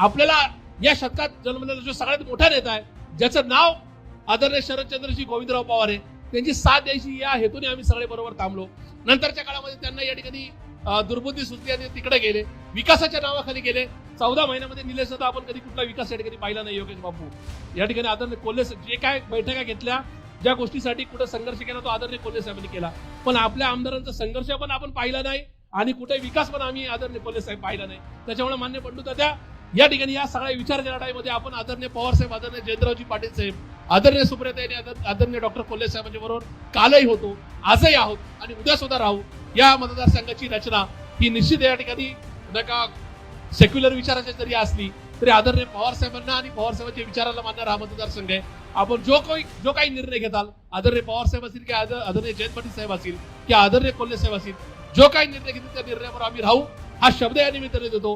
आपल्याला या शतकात जन्मलेला जो सगळ्यात मोठा नेता आहे ज्याचं नाव आदरणीय शरदचंद्रजी गोविंदराव पवार आहे त्यांची साथ द्यायची या हेतूने आम्ही सगळे बरोबर थांबलो. नंतरच्या काळामध्ये त्यांना या ठिकाणी दुर्बुद्धी सुचली आणि तिकडे गेले विकासाच्या नावाखाली गेले. चौदा महिन्यामध्ये निलेश दादा आपण कधी कुठला विकास या ठिकाणी पाहिला नाही योगेश बापू. या ठिकाणी आदरणीय कोल्हे जे काय बैठका घेतल्या ज्या गोष्टीसाठी कुठं संघर्ष केला तो आदरणीय कोल्हे साहेबांनी केला. पण आपल्या आमदारांचा संघर्ष पण आपण पाहिला नाही आणि कुठे विकास पण आम्ही आदरणीय कोल्हे साहेब पाहिला नाही. त्याच्यामुळे मान्य पंडू त्या या ठिकाणी या सगळ्या विचार लढाईमध्ये आपण आदरणीय पवार साहेब आदरणीय जयंतरावजी पाटील साहेब आदरणीय सुप्रिया आदर- आदरणीय डॉक्टर कोल्हे साहेबांच्या बरोबर कालही होतो आजही आहोत आणि उद्या सुद्धा राहू या मतदारसंघाची रचना ही निश्चित या ठिकाणी का सेक्युलर विचाराची जरी असली तरी आदरणीय पवार साहेबांना आणि पवार साहेबांच्या विचाराला मानणारा हा मतदारसंघ आहे. आपण जो काही जो काही निर्णय घेताल आदरणीय पवार साहेब असतील की आदरणीय जयंत पाटील साहेब असतील की आदरणीय कोल्हे साहेब असतील जो काही निर्णय घेतील त्या निर्णयावर आम्ही राहू हा शब्द या निमित्ताने देतो.